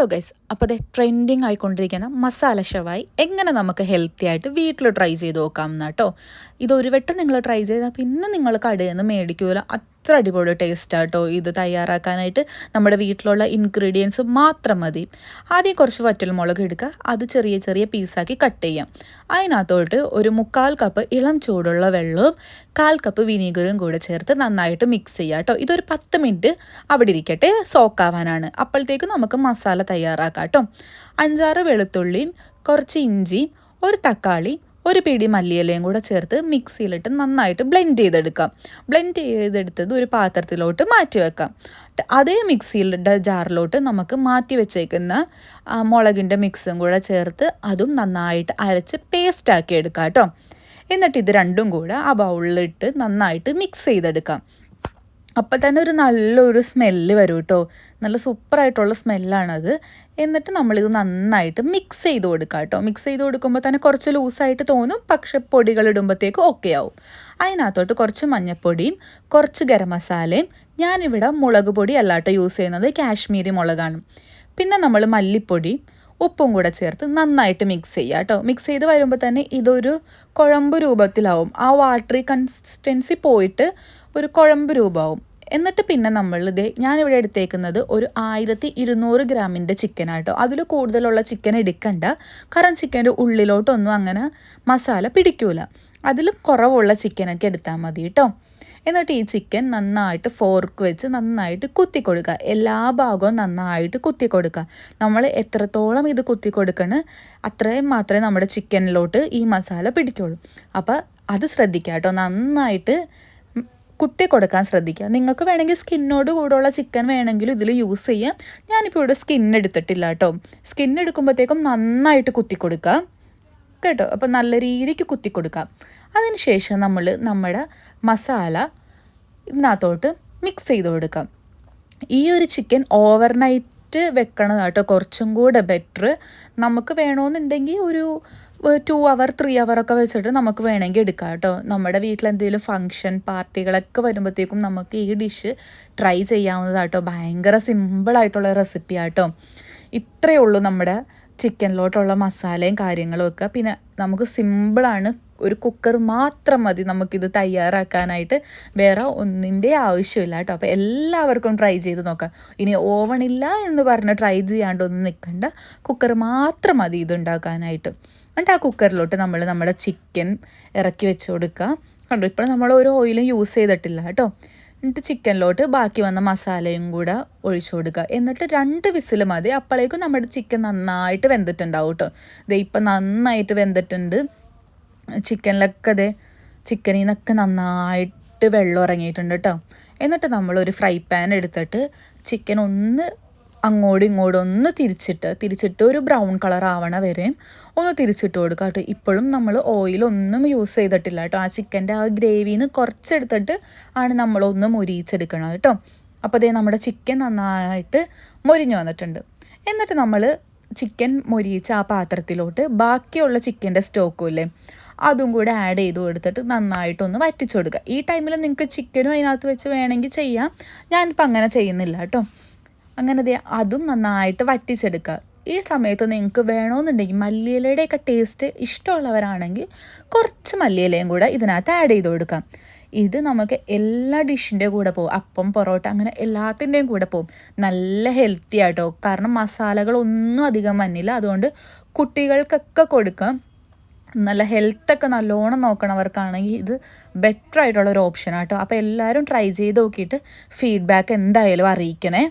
Hello guys അപ്പോൾ അതെ trending ആയിക്കൊണ്ടിരിക്കുന്ന masala ഷവായി. എങ്ങനെ നമുക്ക് ഹെൽത്തി ആയിട്ട് വീട്ടിൽ ട്രൈ ചെയ്ത് നോക്കാം എന്നാട്ടോ ഇതൊരു വട്ടം നിങ്ങൾ ട്രൈ ചെയ്താൽ പിന്നെ നിങ്ങൾ കടയിൽ നിന്ന് മേടിക്കുമല്ലോ അത്ര അടിപൊളി ടേസ്റ്റ് ആട്ടോ ഇത് തയ്യാറാക്കാനായിട്ട് നമ്മുടെ വീട്ടിലുള്ള ഇൻഗ്രീഡിയൻസ് മാത്രം മതി. ആദ്യം കുറച്ച് വറ്റൽമുളക് എടുക്കുക അത് ചെറിയ ചെറിയ പീസാക്കി കട്ട് ചെയ്യാം. അതിനകത്തോട്ട് ഒരു മുക്കാൽ കപ്പ് ഇളം ചൂടുള്ള വെള്ളവും കാൽ കപ്പ് വിനീഗറും കൂടെ ചേർത്ത് നന്നായിട്ട് മിക്സ് ചെയ്യുക കേട്ടോ ഇതൊരു പത്ത് മിനിറ്റ് അവിടെ ഇരിക്കട്ടെ. സോക്കാവാനാണ് അപ്പോഴത്തേക്കും നമുക്ക് മസാല തയ്യാറാക്കാം കേട്ടോ അഞ്ചാറ് വെളുത്തുള്ളിയും കുറച്ച് ഇഞ്ചിയും ഒരു തക്കാളി ഒരു പിടി മല്ലിയിലയും കൂടെ ചേർത്ത് മിക്സിയിലിട്ട് നന്നായിട്ട് ബ്ലെൻഡ് ചെയ്തെടുക്കാം. ബ്ലെൻഡ് ചെയ്തെടുത്തത് ഒരു പാത്രത്തിലോട്ട് മാറ്റി വെക്കാം. അതേ മിക്സിയിലിട്ട ജാറിലോട്ട് നമുക്ക് മാറ്റി വെച്ചേക്കുന്ന മുളകിന്റെ മിക്സും കൂടെ ചേർത്ത് അതും നന്നായിട്ട് അരച്ച് പേസ്റ്റാക്കി എടുക്കാം കേട്ടോ. എന്നിട്ട് ഇത് രണ്ടും കൂടെ ആ ബൗളിലിട്ട് നന്നായിട്ട് മിക്സ് ചെയ്തെടുക്കാം. അപ്പോൾ തന്നെ ഒരു നല്ലൊരു സ്മെല്ല് വരും കേട്ടോ നല്ല സൂപ്പറായിട്ടുള്ള സ്മെല്ലാണത്. എന്നിട്ട് നമ്മളിത് നന്നായിട്ട് മിക്സ് ചെയ്ത് കൊടുക്കുക കേട്ടോ മിക്സ് ചെയ്ത് കൊടുക്കുമ്പോൾ തന്നെ കുറച്ച് ലൂസായിട്ട് തോന്നും. പക്ഷെ പൊടികൾ ഇടുമ്പോഴത്തേക്ക് ഓക്കെ ആവും. അതിനകത്തോട്ട് കുറച്ച് മഞ്ഞൾപ്പൊടിയും കുറച്ച് ഗരം മസാലയും ഞാനിവിടെ മുളക് പൊടി അല്ലാട്ടോ യൂസ് ചെയ്യുന്നത്. കാശ്മീരി മുളകാണ്. പിന്നെ നമ്മൾ മല്ലിപ്പൊടി ഉപ്പും കൂടെ ചേർത്ത് നന്നായിട്ട് മിക്സ് ചെയ്യുക കേട്ടോ മിക്സ് ചെയ്ത് വരുമ്പോൾ തന്നെ ഇതൊരു കുഴമ്പ് രൂപത്തിലാവും. ആ വാട്ടറി കൺസിസ്റ്റൻസി പോയിട്ട് ഒരു കുഴമ്പ് രൂപമാവും. എന്നിട്ട് പിന്നെ നമ്മൾ ഇത് ഞാനിവിടെ എടുത്തേക്കുന്നത് ഒരു ആയിരത്തി ഇരുന്നൂറ് ഗ്രാമിന്റെ ചിക്കനായിട്ടോ അതിൽ കൂടുതലുള്ള ചിക്കൻ എടുക്കണ്ട. കാരണം ചിക്കന്റെ ഉള്ളിലോട്ടൊന്നും അങ്ങനെ മസാല പിടിക്കൂല. അതിലും കുറവുള്ള ചിക്കനൊക്കെ എടുത്താൽ മതി കേട്ടോ എന്നിട്ട് ഈ ചിക്കൻ നന്നായിട്ട് ഫോർക്ക് വെച്ച് നന്നായിട്ട് കുത്തിക്കൊടുക്കുക. എല്ലാ ഭാഗവും നന്നായിട്ട് കുത്തിക്കൊടുക്കുക. നമ്മൾ എത്രത്തോളം ഇത് കുത്തി കൊടുക്കണ് അത്രയും മാത്രമേ നമ്മുടെ ചിക്കനിലോട്ട് ഈ മസാല പിടിക്കുള്ളൂ. അപ്പോൾ അത് ശ്രദ്ധിക്കുക കേട്ടോ നന്നായിട്ട് കുത്തി കൊടുക്കാൻ ശ്രദ്ധിക്കുക. നിങ്ങൾക്ക് വേണമെങ്കിൽ സ്കിന്നോട് കൂടെയുള്ള ചിക്കൻ വേണമെങ്കിലും ഇതിൽ യൂസ് ചെയ്യാം. ഞാനിപ്പോൾ ഇവിടെ സ്കിൻ എടുത്തിട്ടില്ല കേട്ടോ. സ്കിൻ എടുക്കുമ്പോഴത്തേക്കും നന്നായിട്ട് കുത്തി കൊടുക്കുക കേട്ടോ? അപ്പോൾ നല്ല രീതിക്ക് കുത്തി കൊടുക്കാം അതിനുശേഷം നമ്മൾ നമ്മുടെ മസാല ഇതിനകത്തോട്ട് മിക്സ് ചെയ്ത് കൊടുക്കാം ഈ ഒരു ചിക്കൻ ഓവർനൈറ്റ് വെക്കണം കേട്ടോ കുറച്ചും കൂടെ ബെറ്റർ നമുക്ക് വേണമെന്നുണ്ടെങ്കിൽ ഒരു ടു അവർ ത്രീ ഒക്കെ വെച്ചിട്ട് നമുക്ക് വേണമെങ്കിൽ എടുക്കാം കേട്ടോ നമ്മുടെ വീട്ടിൽ എന്തെങ്കിലും ഫങ്ഷൻ പാർട്ടികളൊക്കെ വരുമ്പോഴത്തേക്കും നമുക്ക് ഈ ഡിഷ് ട്രൈ ചെയ്യാവുന്നതാട്ടോ ഭയങ്കര സിമ്പിളായിട്ടുള്ള റെസിപ്പി ആട്ടോ ഇത്രയേ ഉള്ളൂ നമ്മുടെ ചിക്കനിലോട്ടുള്ള മസാലയും കാര്യങ്ങളും ഒക്കെ. പിന്നെ നമുക്ക് സിമ്പിളാണ് ഒരു കുക്കർ മാത്രം മതി നമുക്കിത് തയ്യാറാക്കാനായിട്ട്. വേറെ ഒന്നിന്റെ ആവശ്യമില്ല കേട്ടോ. അപ്പോൾ എല്ലാവർക്കും ട്രൈ ചെയ്ത് നോക്കാം. ഇനി ഓവൺ ഇല്ല എന്ന് പറഞ്ഞ് ട്രൈ ചെയ്യാണ്ടൊന്നും നിൽക്കണ്ട. കുക്കർ മാത്രം മതി ഇതുണ്ടാക്കാനായിട്ട്. എന്നിട്ട് ആ കുക്കറിലോട്ട് നമ്മൾ നമ്മുടെ ചിക്കൻ ഇറക്കി വെച്ച് കൊടുക്കുക. കണ്ടു? ഇപ്പോൾ നമ്മൾ ഒരു ഓയിലും യൂസ് ചെയ്തിട്ടില്ല കേട്ടോ. എന്നിട്ട് ചിക്കനിലോട്ട് ബാക്കി വന്ന മസാലയും കൂടെ ഒഴിച്ചു കൊടുക്കുക. എന്നിട്ട് രണ്ട് വിസിൽ മതി. അപ്പോഴേക്കും നമ്മുടെ ചിക്കൻ നന്നായിട്ട് വെന്തിട്ടുണ്ടാവും കേട്ടോ. ഇത് ഇപ്പം നന്നായിട്ട് വെന്തിട്ടുണ്ട്. ചിക്കനിലൊക്കെ ചിക്കനിൽ നിന്നൊക്കെ നന്നായിട്ട് വെള്ളം ഇറങ്ങിയിട്ടുണ്ട് കേട്ടോ എന്നിട്ട് നമ്മളൊരു ഫ്രൈ പാൻ എടുത്തിട്ട് ചിക്കൻ ഒന്ന് അങ്ങോട്ടും ഇങ്ങോട്ടും ഒന്ന് തിരിച്ചിട്ട് തിരിച്ചിട്ട് ഒരു ബ്രൗൺ കളർ ആവണ വരെയും ഒന്ന് തിരിച്ചിട്ട് കൊടുക്കുക കേട്ടോ ഇപ്പോഴും നമ്മൾ ഓയിലൊന്നും യൂസ് ചെയ്തിട്ടില്ല കേട്ടോ ആ ചിക്കന്റെ ആ ഗ്രേവിന്ന് കുറച്ചെടുത്തിട്ട് ആണ് നമ്മളൊന്ന് മുരിയിച്ചെടുക്കണം കേട്ടോ അപ്പോൾ അതേ നമ്മുടെ ചിക്കൻ നന്നായിട്ട് മൊരിഞ്ഞു വന്നിട്ടുണ്ട്. എന്നിട്ട് നമ്മൾ ചിക്കൻ മൊരിയിച്ച ആ പാത്രത്തിലോട്ട് ബാക്കിയുള്ള ചിക്കന്റെ സ്റ്റോക്കും ഇല്ലേ? അതും കൂടെ ആഡ് ചെയ്ത് കൊടുത്തിട്ട് നന്നായിട്ടൊന്ന് വറ്റിച്ചു കൊടുക്കുക ഈ ടൈമിൽ നിങ്ങൾക്ക് ചിക്കനും അതിനകത്ത് വെച്ച് വേണമെങ്കിൽ ചെയ്യാം. ഞാനിപ്പോൾ അങ്ങനെ ചെയ്യുന്നില്ല കേട്ടോ. അങ്ങനെ അതും നന്നായിട്ട് വറ്റിച്ചെടുക്കുക. ഈ സമയത്ത് നിങ്ങൾക്ക് വേണമെന്നുണ്ടെങ്കിൽ മല്ലിയിലയുടെയൊക്കെ ടേസ്റ്റ് ഇഷ്ടമുള്ളവരാണെങ്കിൽ കുറച്ച് മല്ലിയിലയും കൂടെ ഇതിനകത്ത് ആഡ് ചെയ്ത് കൊടുക്കാം ഇത് നമുക്ക് എല്ലാ ഡിഷിന്റെ കൂടെ പോകും അപ്പം പൊറോട്ട അങ്ങനെ എല്ലാത്തിന്റെയും കൂടെ പോകും നല്ല ഹെൽത്തി ആയിട്ടോ കാരണം മസാലകളൊന്നും അധികം വന്നില്ല. അതുകൊണ്ട് കുട്ടികൾക്കൊക്കെ കൊടുക്കാം. നല്ല ഹെൽത്തൊക്കെ നല്ലോണം നോക്കണവർക്കാണെങ്കിൽ ഇത് ബെറ്റർ ആയിട്ടുള്ള ഒരു ഓപ്ഷൻ ആട്ടോ അപ്പോൾ എല്ലാവരും ട്രൈ ചെയ്ത് നോക്കിയിട്ട് ഫീഡ്ബാക്ക് എന്തായാലും അറിയിക്കണേ.